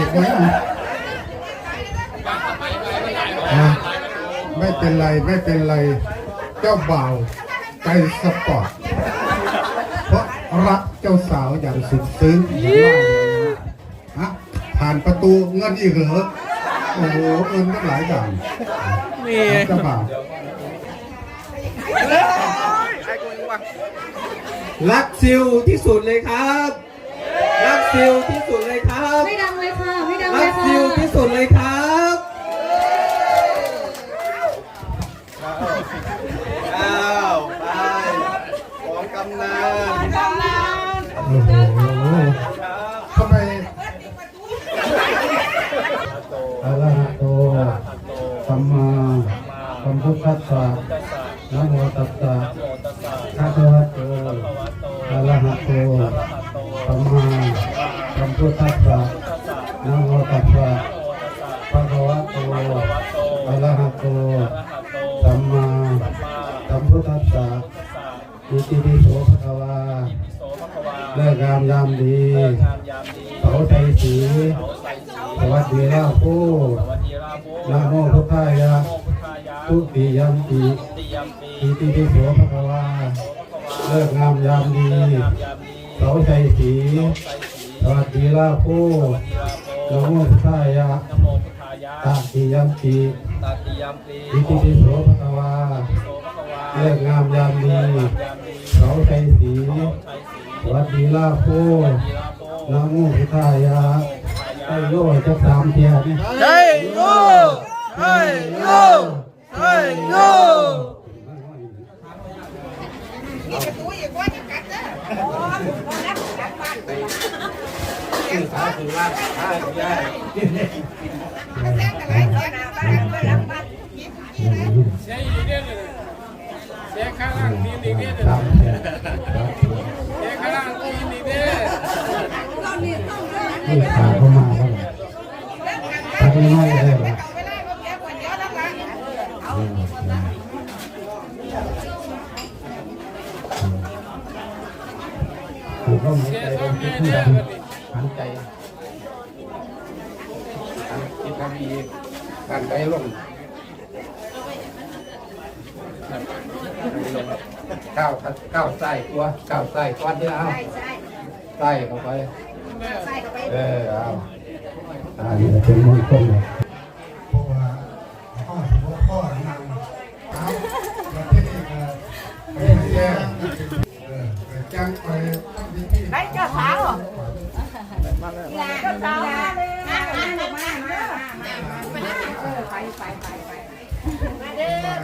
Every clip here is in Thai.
อีกไหมอะไม่เป็นไรไม่เป็นไร เจ้าบ่าวใจสปอร์ต เพราะรักเจ้าสาวอย่างสุดซึ้งอย่างว่าเลยนะฮะผ่านประตูเงินอีกเหรอโอ้โหเงินตั้งหลายอย่างนี่เจ้าบ่าวรักซิลที่สุดเลยครับ รักซิลที่สุดเลยครับ รัยกค่ะซิลที่สุดเลยครับอ้าวไปของกำนันโอ้โห พุทธัสสะอิติปิโสภะคะวาเลิกงามยามดีเสาใจสีสวัสดีล่าผู้นะโมพุทธายะทุติยมปีอิติปิโสภะคะวาเลิกงามยามดีเสาใจสีสวัสดีล่าผู้นะโมพุทธายะตติยมปีอิติปิโสภะคะวา เลิกงามยามดีเสาใจสีสวัสดีล่าผู้นะโมพุทธายะไอ้โยจะสามเทียนี่เฮ้ยโย่เฮ้ยโย่เฮ้ยโย่สามเทียสามเทียนี่ขาเข้ามาแล้วเหรอตัดไม่ได้เลยเหรอผมก็หันใจเป็นผู้ดำหันใจหันคิดทำอีกหันใจลง ก้าวก้าวใส่ตัวก้าวใส่ก้อนเดียวเอาใส่เข้าไปเออเอาอ่านี่เป็นมงคลเลยเพราะว่าพ่อถือว่าพ่อนำครับประเทศเอ่อไปแจ้งเออไปแจ้งไปทำพิธีไปเจ้าสาวเหรอเจ้าสาวมามามามามาเออไปไปไปไปมา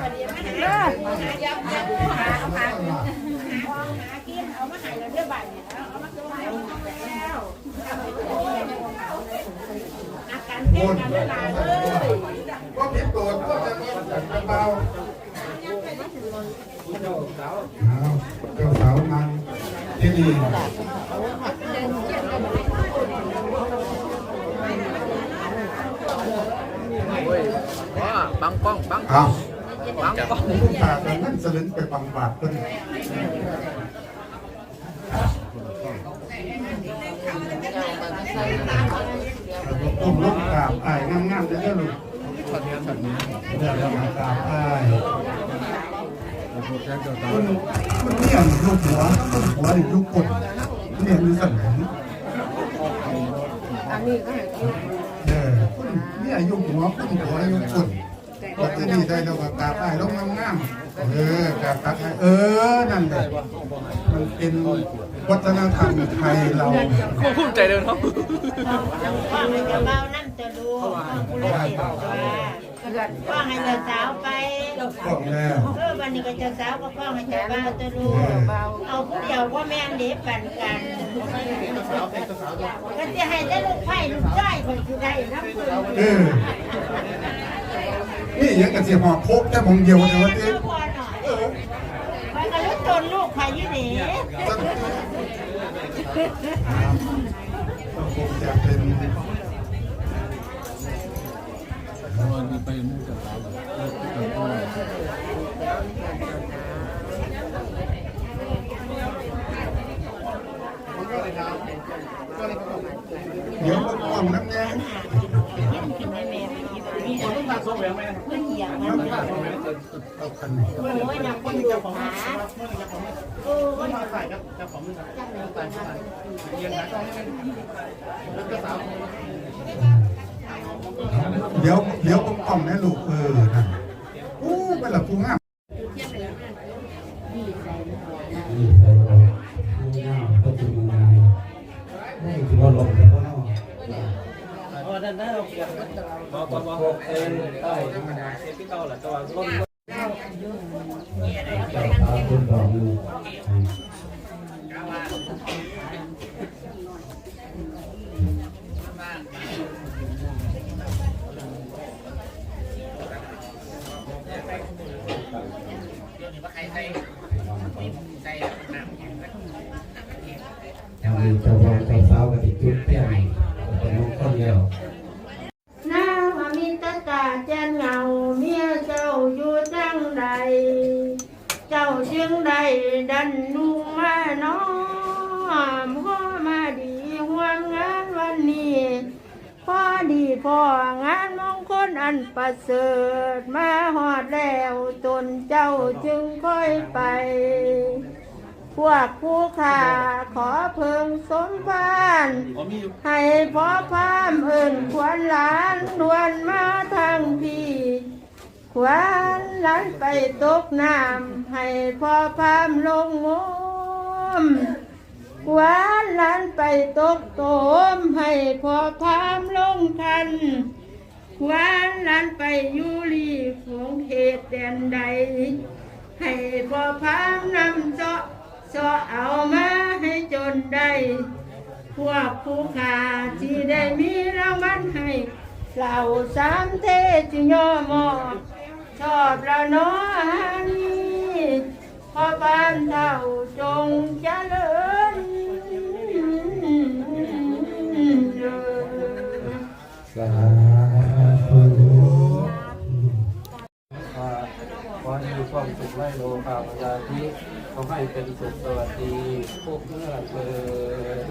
มาเดี๋ยวมย้อมหายำยำผู้หาเอาหาหากินเอามาหายเราเด้อยไปเอาไม่ตัวหายแล้วอาการโอเต้นนกันหลาเลยก็ผิดโกรธก็จะมีจะเบาเอาเจ้าสาวนางที่นี่ว้าบังป้องบังเอา บังป้งตาแต่นั่นสลึงไปบังบาดต้นตุ้มลูกราบอายงามๆเด้อลูกเดี๋ยวเรามากราบอายคุณคุณเนี่ยลูกหัวลูกหัวนี่ลูกกดเนี่ยมีสันหลังเออคุณเนี่ยยุกหัวคุณหัวยุกกด แล้วที่นี่ได้เราก็กราบอ้ายลงงามๆเออกราบตักอ้ายเออนั่นแหละมันเป็นวัฒนธรรมไทยเราภูมิใจเดินเขาว่าให้เจ้าเบานั่นจะดูคุณเลยว่าว่าให้เจ้าสาวไปบอกแล้วเออวันนี้ก็เจ้าสาวก็ฟ้องให้เจ้าเบาจะดูเอาผู้เดียวว่าแม่นเด็ปั่นกันก็จะให้ได้ลูกไผ่ลูกจ้อยคนคือได้นะคุณเออ นี่ยังกับเสียหอบโคกแต่มงเดียวแต่ว่าเต้พอหน่อยไปกลูกจนลูกใครยี่หนีจะเป็นวันนี้ไปมุ่งกับเราเดี๋ยวก็ต้องน้ำแดงมีคนต้องการโซ่แหวนไหม อ้ยนักคนดูขาโอ้ยจังไหนกันนะเดี๋ยวเดี๋ยวผมกล่อมให้ลูกเออนั่นอู้เป็นละผู้งามผู้งามก็จะมีงานให้ถือว่าลงแต่ก็ นอกจับตาคนดอกหนึ่งอันนี้เจ้าบ่าวเจ้าสาว อันประเสริฐมาหอดแล้วตนเจ้าจึงค่อยไป พวกผู้ข่าขอเพิงสมบานให้พ่อพามเอิ่นควรหลานดวนมาทางพี่ควรหลานไปตกน้ำให้พ่อพามลงงมควรหลานไปตกโตมให้พ่อพามลงทัน ควรหลานไปอยูรีฝงเหตุแดนใด ให้พ่อพามนำเจาะเจาะเอามาให้จนได้ พวกผู้ขาที่ได้มีรางวัลให้เราสามเทจึงย่อมอชอบละน้อนพอบ้านเท่าจงเจริญสา สุขไร้โลภะเวลาที่ขอให้เป็นสุขสวัสดีพวกเมื่อเกิด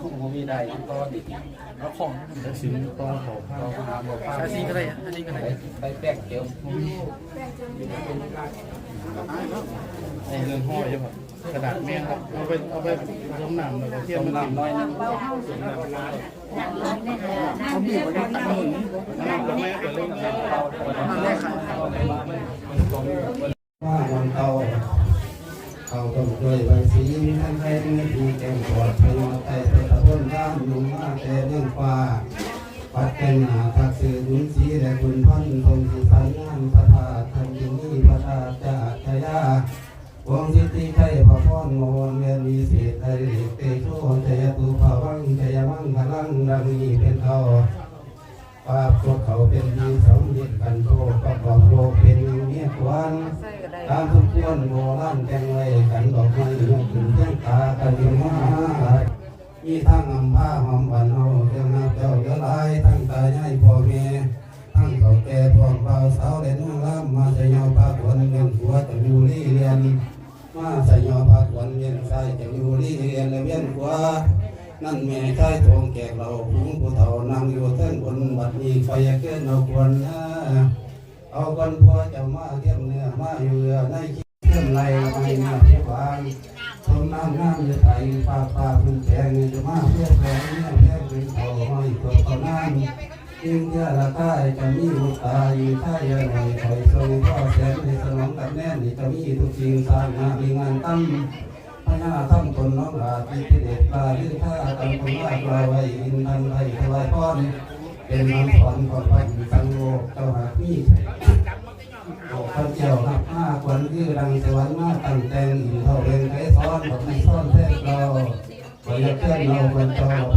ผมมีได้ก็ดิเอาของจะสินต่อ เขาข้าวเราหาบอกว่าอาซีก็ได้อะอาซีก็ไปได้ไปแป้งเกียวในเรื่องห้อยใช่ปะกระดาษแม่ครับเอาไปเอาไปต้มน้ำแล้วก็เทียมต้มน้ำน้ำน้อยนะว่าวันเตา เขาต้องช่วยใบสีท่านใครไม่ดีแก่งปวดไปนอนใจไปตะพ้นด้านยุงมาแต่เรื่องฟ้าปัดกันหนาทักสื่อหุนสีและคุณพันทงสีสันงามพระธาตุทันยินีพระธาจะชยาวงสิทธิไทยพระพรโมนเวียนวีเศษไทยเตโชชยตุภาวังชยมังพลังดังนี้เป็นเขาปาพวกเขาเป็นดีสำเร็จกันโตประกอบโลกเป็น ควันตามทุกคนโบราณแต่งไว้กันดอกไม้ยกขึ้นเทียงตากันอยู่มามีทั้งอำผ้าหอมบันเฮาเจ้านาเจ้าเยอะหลายทั้งตายายพ่อแม่ทั้งเขาแก่พวกเบาสาวและนุ่งล้ำมาจะยอพาขวัญเงินหัวจะอยู่ลี่เรียนมาใส่ยอพาขวัญเวียนใส่จะอยู่ลี่เรียนและเวียนขวานั่นแม่ชายทองแก่เราพุงผู้เฒ่านั่งอยู่เท่นบนบัดนี้ไฟเกินเอาควรนะ เอากันพัวจะมาเทียมเนื้อมาอยู่เรือในเครื่องไรไม่มาเที่วางต้มน้ำน้ำจะไตปลาปลาพื้นแพงจะมาเพื่อแพงเนี่ยแพงเป็นเขาห้อยตัวเขาน้ำยิ่งเยอะละใต้จะมีบุตาอยู่ท่ายาหน่อยคอยทรงพ่อแสนในสมองกับแน่นจะมีทุกสิ่งสร้างงานมีงานตั้งพญาทำตนน้องลาที่เด็ดปลาลื่นท่าตำคนลากลาไว้อินทันไทยถวายพรเป็นน้ำสอนของพระอิสังโลกเจ้าหาก ควันคือดังสวรรค์มาตั้งแต่งอินเท่าเรงไกซ้อนบอกไม่ซ้อนแท้เราขออย่าเพื่อนเราคนจอ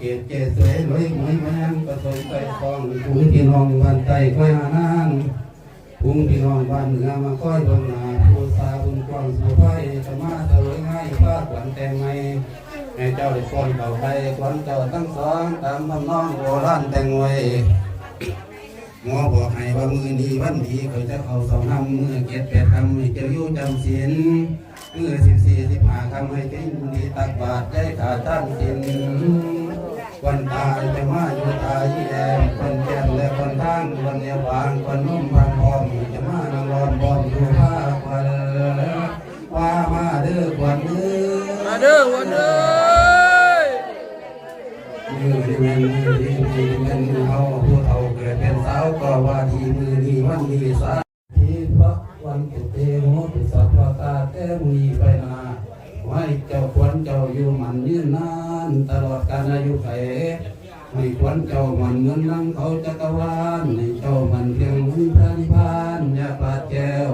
เกศเกศสวยรวยหมวยแมงประสมใจฟองผู้ที่น้องวันใจค่อยหานางพุงพี่น้องบ้านเหนือมาค่อยดงนาผู้สาบุญกว้างสุภาพธรรมะสวยง่ายฟ้าขวัญแต่งไงให้เจ้าได้ฟ้อนเก่าไปขวัญเจ้าทั้งสองตามทำนองโบราณแต่งไว้หมอบอกให้ว่ามือนี้วันดีเขาจะเข้าสองน้ำมือเกียรติแปดคำให้เจ้าอยู่จำศีลมือสิบสี่สิบห้าคำให้เจ้าอยู่ดีตักบาตรใจขาดตั้งศีล วันตายจะมาอยู่ตายที่แดงวันแก่นและวันทางวันเนียวางวันนุ่มวันพอมจะมานังรอนบอนอยู่ภาควันว่ามาเด้อควันเด้มาอเด้อวันเด้อมือที่แม่นมือที่มีเงินเขาผู้เฒ่าเกิดเป็นสาวก็ว่าดีมือนี้วันนี้สาทีพระวันเตโมตุสัพพะตาแต้มีไปนาไว้เจ้าควรเจ้าอยู่มัน ตลอดกาลอายุไขให้ควรเจ้ามันเงินนั่งเขาจักรวาลให้เจ้ามันเพียงมุนพระนิพพานอย่าปาดแก้ว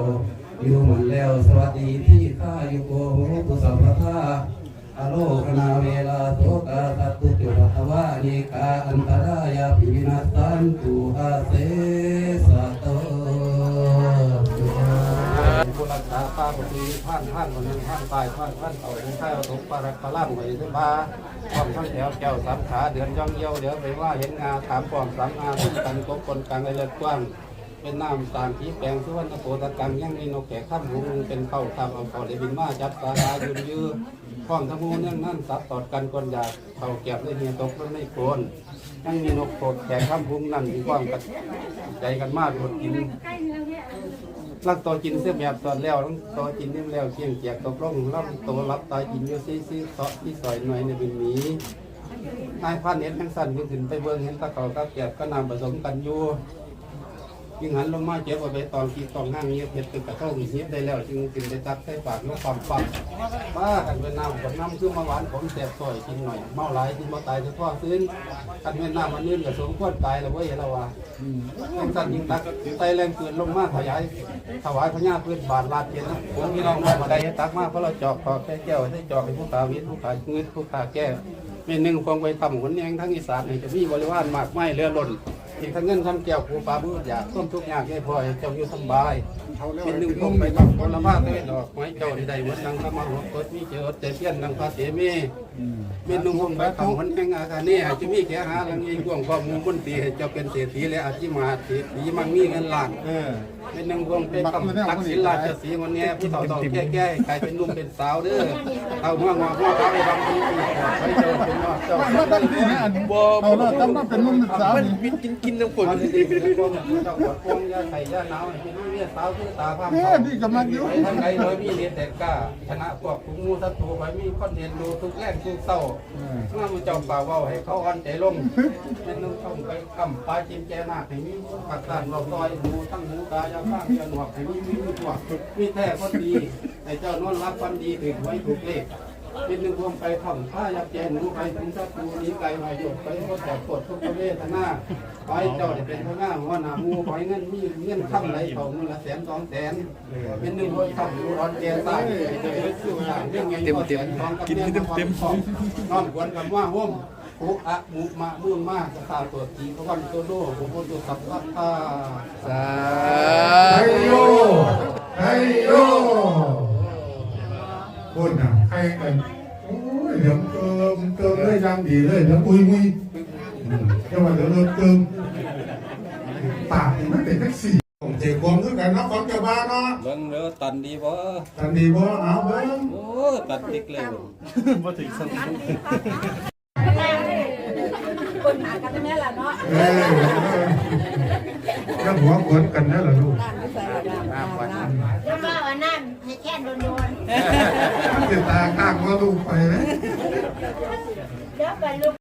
อยู่มันแล้วสวัสดีที่ข้าอยู่โกโมตุสัพพะทาอโลกนาเวลาโสกาสัตตุจุรทวานิกาอันตรายาปิวินาสันตุอาเสส ตผู้รักษาป้าปฏิท่านท่านคนหนึ่งท่านตายท่านท่านเอาในข้าสมปารักปลาล่างไว้ที่บ้าพร้อมทั้งแถวแก้วสามขาเดือนย่องเยี่ยวเดี๋ยวไปว่าเห็นงาถามปอมสามงาขึ้นกันกบคนกลางไอเลือดกว้างเป็นน้ำตาลที่แปลงสุวรรณโกตกังยังมีนกแก่ข้ามหูเป็นเข้าทำเอาขอได้บินมาจับตาตายืนยื้อพร้อมทั้งมูนั่งนั่นสับตอดกันคนอยากเข่าเก็บได้เมียตกแล้วไม่โกนยังมีนกโกดแก่ข้ามพุงนั่นมีความกันใจกันมากกดกิน ลักตัวกินเสื้อแบบตอนแล้วลักตัวกินนิ่มแล้วเคียงเกียกตกลงล่ำตัวรับตายกินอยู่ซีซีเสาะที่ซอยหน่อยในเป็นหมีนายพันเห็นทั้งสันยืนถึงไปเบิ่งเห็นตะเขากับเกียบก็นำผสมกันอยู่ ยิ่งหันลงมาเจ็บเอาไปตอนกี่ตองห้างเงียบเห็ดเป็นกระท่องเงียบได้แล้วจึงกินได้ตักใส่ปากแล้วความปังป้ากันเป็นน้ำกับน้ำคือมาหวานผมแสบซอยกินหน่อย เมาหลายกินมาตายจะพ่อซื้นกันเป็นน้ำมันนื่นกับสมควรตายแล้วเว้ยเราว่าทั้งสั้นยิงตักไตแรงเกินลงมาถวายถวายพระญาพื้นบาทลาดเทียนนะผมพี่น้องมาได้ตักมาเพราะเราจอกคอแค่แก้วให้จอกให้ผู้ขาวิทผู้ขาเงืดผู้ขาแก้วเมนหนึ่งคงไปทำขนแยงทั้งอีสานให้จะมีบริวารมากไม่เรือล้น อีกทั้งเงินทำแก้วผู้ปลาบุญอยากต้มทุกอย่างให้พอให้เจ้าอยู่สบายเป็นหนึ่งคงไปทำผลไม้เต้ดอกไม้เจ้าที่ใดวัดนังขมาหัวกดมีเจอใจเพี้ยนนังพระเสมี เป็นหนึ่งคงไปทำผลแห่งอาคานี่ให้จะมีแก่หาลังยิงกวงความมุมบุญตีให้เจ้าเป็นเศรษฐีและอาชีมาเศรษฐีมั่งมีเงินล้านเออเป็นหนึ่งวงเป็นคำตักศิลราชสีวันนี้ผู้ต่อต่อแก้แก้กลายเป็นหนุ่มเป็นสาวเด้อเอาหัวงอหัวเขาไปบางทีไปเจอเป็นนอกเจ้ามาตั้งที่นี่อันเอาละตั้งมาเป็นนุ่มสาวมันนี่กินกินกินน้ำฝนคนดีเป็นคนเจ้าปวดพวงยาไข่ยาหนาวเป็นนุ่มเนี่ยสาวคือตาพามแม่นี่กำลังอยู่ไปทางใดโดยมีเรียนแต่กล้าชนะพวกผู้มูสัตว์ไปมีคนเรียนดูทุกแรงทุกเศร้าเมื่อมูเจ้าป่าเว้าให้เขาอ่อนใจลงเป็นนุ่มต้องไปกำปลาจิ้มแจนาให้มีผักตานรอบซอยหูทั้งหูตายาข้างเยาหนวกให้มีมีมีตัวมีแท้คนดีให้เจ้านอนรับคนดีถึงไว้ถูกเลข เป็นหนึ่งรวมไปท่องข้ายับแจนหนูไปถึงสัตว์นี้ไกลหอยหยดไปก็แตกดทุกประเวทนาไว้เจ้าได้เป็นพระหน้าหัวหน้ามูไว้เงินมีเงินข้ามไหลเขาเงินละแสนสองแสนเป็นหนึ่งวยข้ามอยู่ร้อนแก่ตายเยอะสุดอย่างเรื่องไงเต็มเต็มกินเต็มเต็มนอนควรกันว่าห่มปุกอะมุมาเมุนมาสตาตัวจีพระวันตัวโลบุพตัวสัพพะตาสาไฮธุโยไฮโยพูดนะ ให้กันโอ้ยเดี๋ยวเติมเติมเลยยังดีเลยเดี๋ยวมุยมุยอืมเดี๋ยวว่าเดี๋ยวเริ่มเติมปากนี่มันเป็นแท็กซี่ผมเจ็บความคือกันเนาะของกระบะเนาะ เบิ่งเด้อตันดีบ่ ทันดีบ่เอาเบิ้ง โอ้ตัดติ๊กเลย คนหากันแม่ละเนาะ เอ้ยจะหัวขนกันได้เหรอลูก แล้วก็วันนั้นให้แค่โดน น มันจะตาข้างว่าลูกไปไหม เดี๋ยวไปลูก